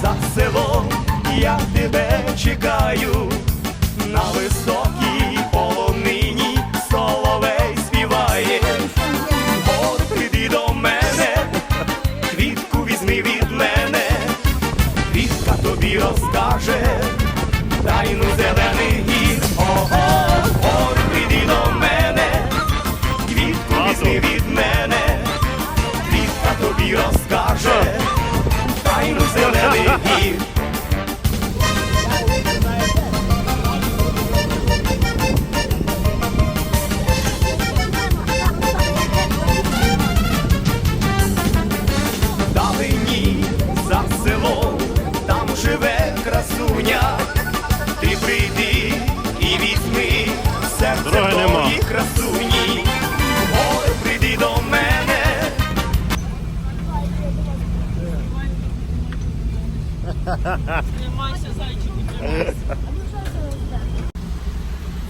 за селом я тебе чекаю, на високій you.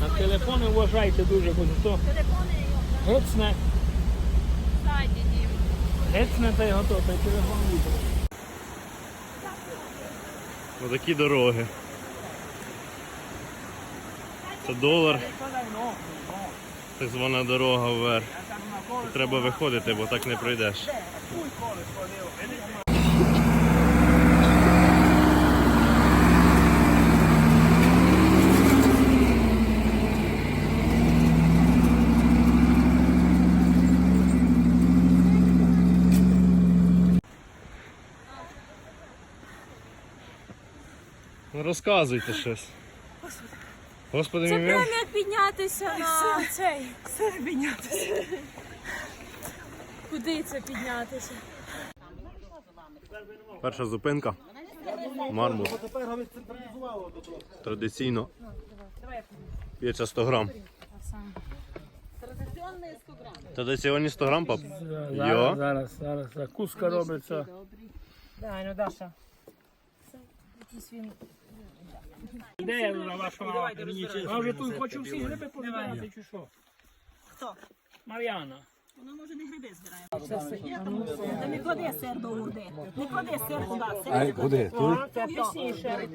На телефони вважайте дуже, бо то гецне, гецне та й готово, та й телефон буде. Отакі дороги. Це долар, так звана дорога вверх. Треба виходити, бо так не пройдеш. Розказуйте щось. Господи, Це мій мил. як піднятися на цей. Все піднятися. Куди це піднятися? Перша зупинка. Мармур. Традиційно. П'ється 100 грам. Традиційні 100 грам, пап? Зараз, Йо. зараз, зараз. Закуска робиться. Дай, ну Даша. Де я на вашого? А вже тут хочу всі гриби позбирати, чи що? Хто? Мар'яна. Вона може не гриби збирає. Та не клади сир до гуди. Не клади сир туди. Сир куди? Це вкусніше.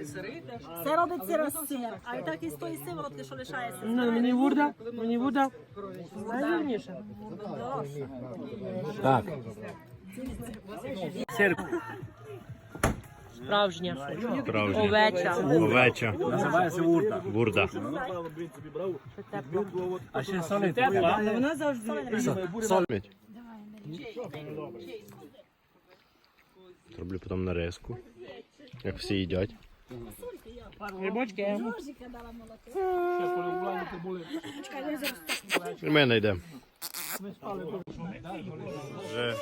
Це робиться розсир. А і так із тої сиворотки, що лишається. Ну, мені вурда, мені вурда. Найвірніше. Цирку. Справжня. Справжня. Овеча. Овеча. Називається бурда. Бурда. Тепла. Вона завжди. Сольміть. Роблю потім нарезку. Як всі їдять. Грибочки. Ще. І ми знайдемо. Вже.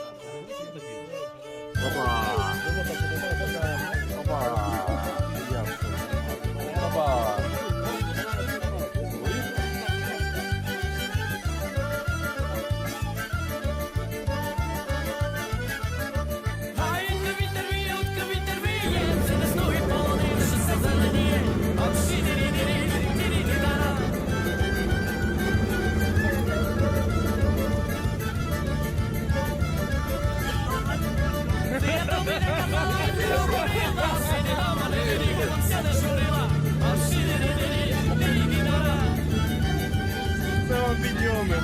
Підйоми.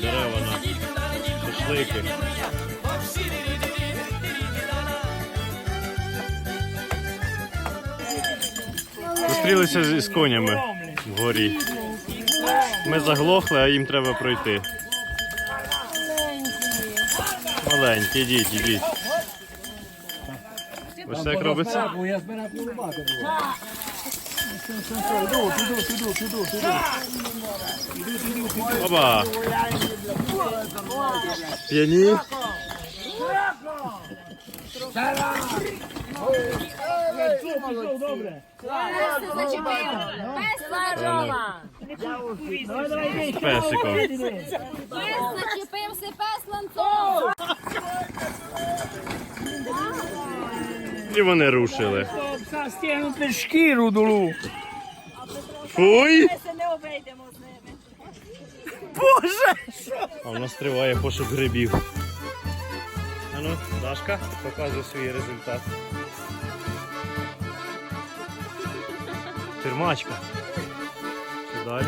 Дерева на шашлики. Зустрілися з- конями вгорі. Ми заглохли, а їм треба пройти. Маленькі, ідіть, ідіть. Ось так робиться. Оба. П'яні. Добре. З песиком. Зачепився пес ланцом. І вони рушили. Стягнути шкіру долу. Фуй! Ми не обійдемо з ними. А в нас триває пошук грибів. А ну, Дашка, показуй свій результат. Фірмачка. Що далі?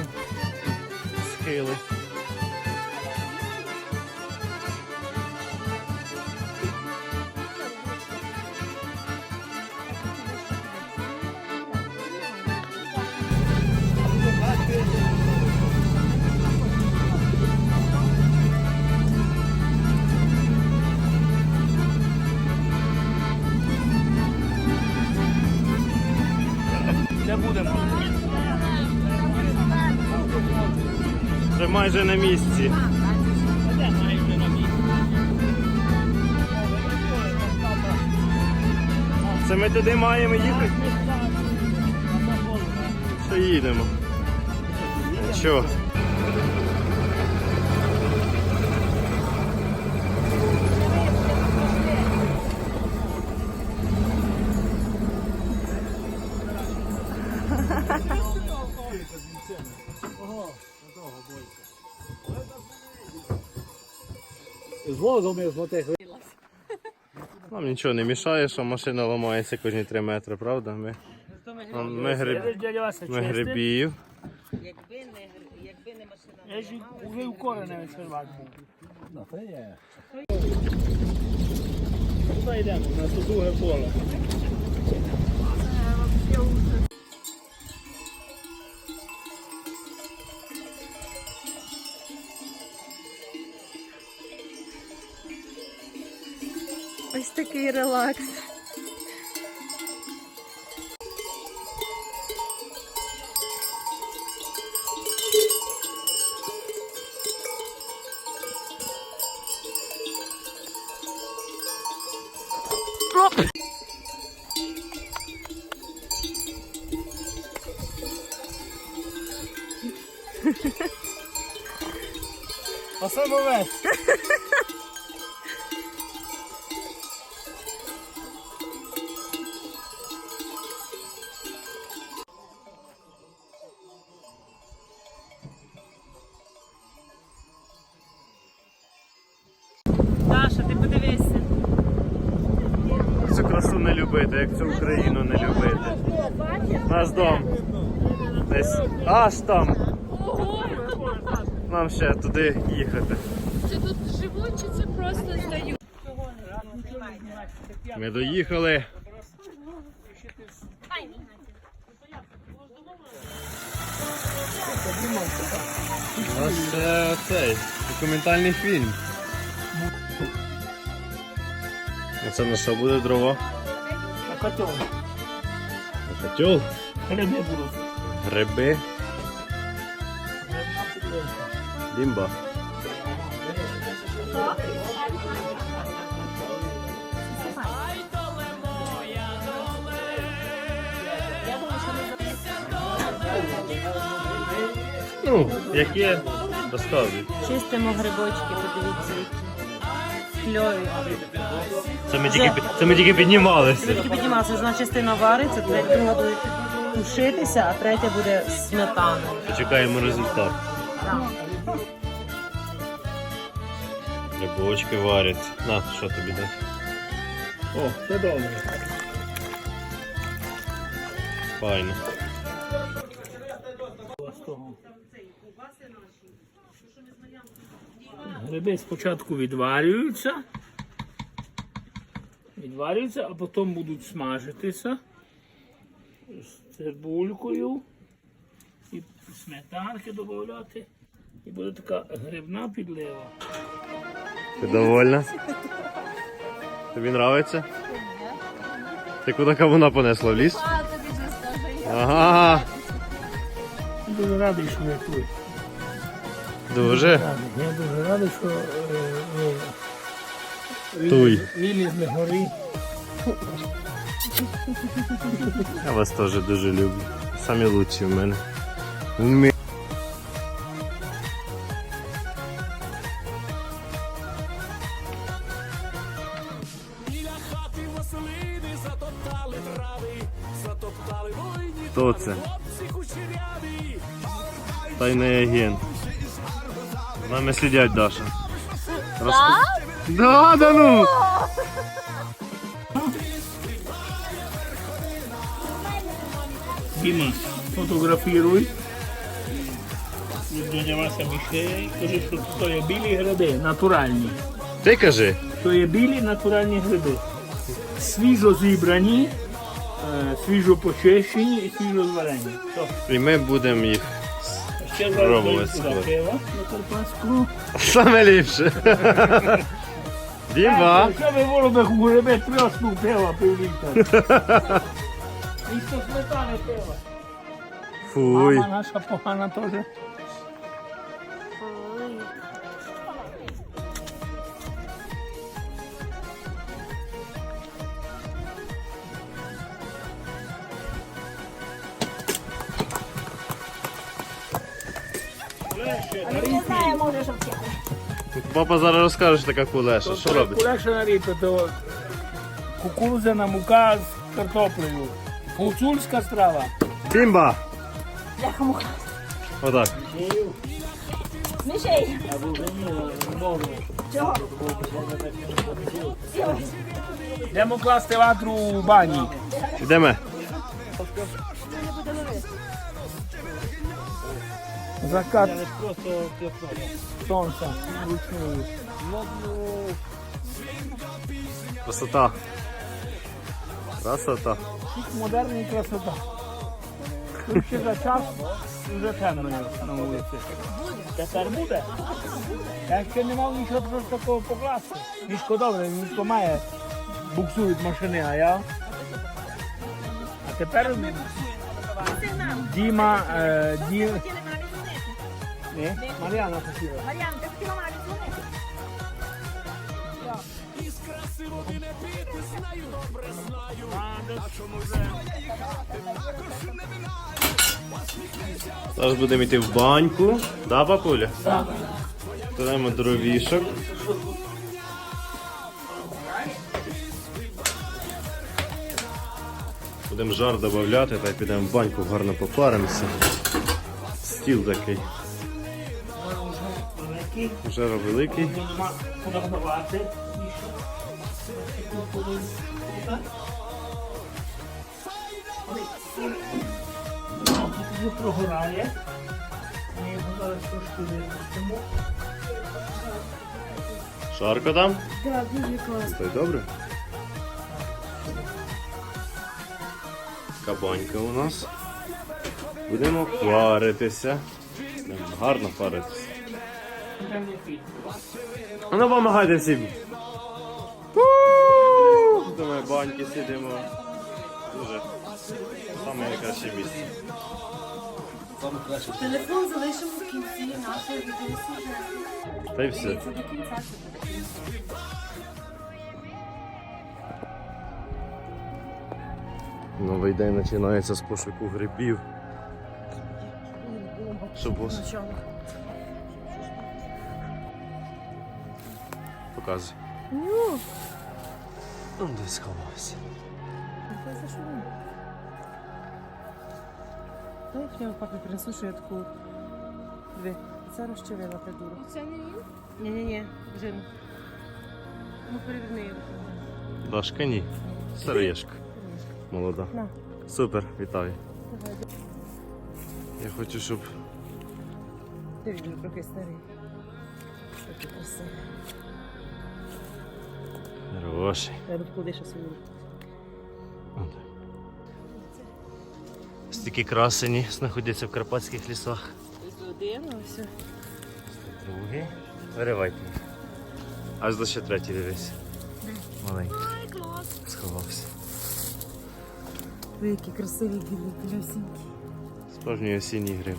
Схили. Майже на місці. Це ми туди маємо їхати? Що їдемо? Що? З возом я. Нам нічого не мішає, що машина ламається кожні 3 метри, правда? Ми, ми, гриб, Дядя Вася ми чистить. грибів. Я ж вже у кореневі сервак був. Куди йдемо? У нас тут друге поле. Ось такий релакс. Посамовець. Даша, не любити, як цю Україну не любити. Наш дом. Десь аж там. Нам ще туди їхати. Чи тут живуть, чи це просто здають? Ми доїхали. У нас ще цей документальний фільм. Це на що буде дрова? Котел. Котел, Гриби будуть. гриби, бімба. Ну, як є, доставлю. Чистимо грибочки, подивіться, які кльові. Це ми тільки, під- це ми тільки піднімалися. Тільки піднімалася, одна частина вариться, третя друга буде тушитися, а третя буде сметаною. Почекаємо результат. Грибочки варяться. На, що тобі дати? О, це добре. Файно. Гриби спочатку відварюються. Відварюються, а потім будуть смажитися з цибулькою і сметанки додати. І буде така грибна підлива. Ти довольна? Тобі нравиться? Ти куди кавуна понесла в ліс? Ага. Дуже радий, що ви тут. Дуже. Я дуже радий, що Туй. вилізли гори. Я вас теж дуже люблю. Самі лучші в мене. Хто це? Тайний агент. З нами сидять, Даша. Розк... Да, да ну! Діма, фотографіруй. Дядя Вася Міхей, каже, що то є білі гриби, натуральні. Ти кажи. То є білі натуральні гриби. Свіжо зібрані, е, свіжо почищені і свіжо зварені. То, І ми будемо їх ще Пробувати зараз сюди пиво на Карпатську. саме ліпше. Діма. Що ви воробих у гриби трьосну пива півлітра. І то сметани пива. Фуй. Мама наша погана теж. Не знаю, може, що втягне. Папа зараз розкаже, що така кулеша. Що робить? Легше нарізати, то кукурудзяна мука з картоплею. Гуцульська страва. Бімба! Бляха муха. Отак. Мішей. Чого? Йдемо класти ватру у бані. Йдемо. Закат сонця вручную. Красота. Красота. Модерна красота. Тут ще за час вже темно на вулиці. Тепер буде. Я ще не мав нічого просто такого покласти. Мішко добре, мішко має. Буксують машини, а я. А тепер Діма, е, Ді... Ні, Мар'яна хотіла. Мар'ян, ти хотіла мамі дзвонити? Зараз будемо йти в баньку. Да, папуля? Так. Беремо дровішок. Будемо жар додати, та й підемо в баньку, гарно попаримося. Стіл такий. Великий. Нема фотографувати. Тут прогорає. Ми його зараз трошки випустимо. Шарко там? Так, дуже класно. Та й добре. Кабанька у нас. Будемо паритися. Будемо гарно паритися. А ну помагайте всім. До ми баньки сидимо. Дуже саме найкраще місце. Телефон залишимо в кінці нашої відеосюжету. Та й все. До кінця. Новий день починається з пошуку грибів. Що бос? Показуй. Ну, Он десь сховався. Дай я папі принесу, що я таку. Диви, це розчавила придурок. це не він? Ні-ні-ні, жирно. Ну, переверни його. Дашка ні. Сироєшка. Молода. На. Супер, вітаю. Давай, Я хочу, щоб Ти він трохи старий. Такий красивий. Хороший. Я тут ще собі. Стільки красені знаходяться в карпатських лісах. Один, ось. Другий. Виривайте. Аж до ще третій дивись. Маленький. Сховався. Ви які красиві білі, білюсінькі. Справжній осінній гриб.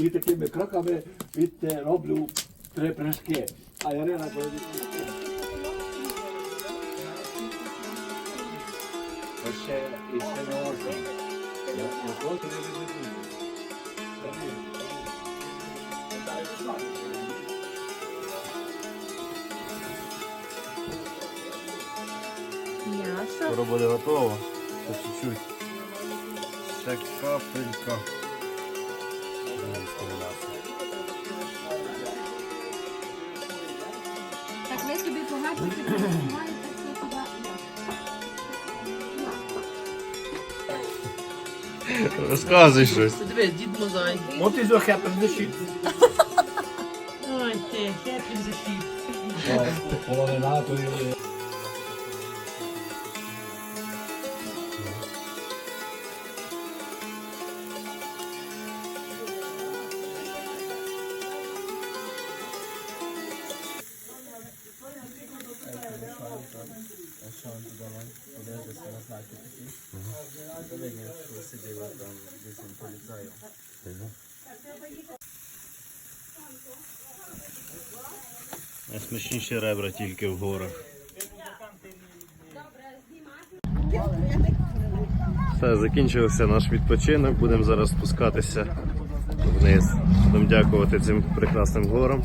і такими кроками відте роблю три пляшки. А Ярина коли ще, і ще не можна. Я, я хочу. М'ясо. Скоро буде готово. Ще чуть-чуть. Ще капелька. Розказуй щось. Дивись, дід Мозай. What is your happen the shit? Ой ти, хепін за шіп. Половина то є. Найсмачніші ребра тільки в горах. Все, закінчився наш відпочинок. Будемо зараз спускатися вниз. Будемо дякувати цим прекрасним горам.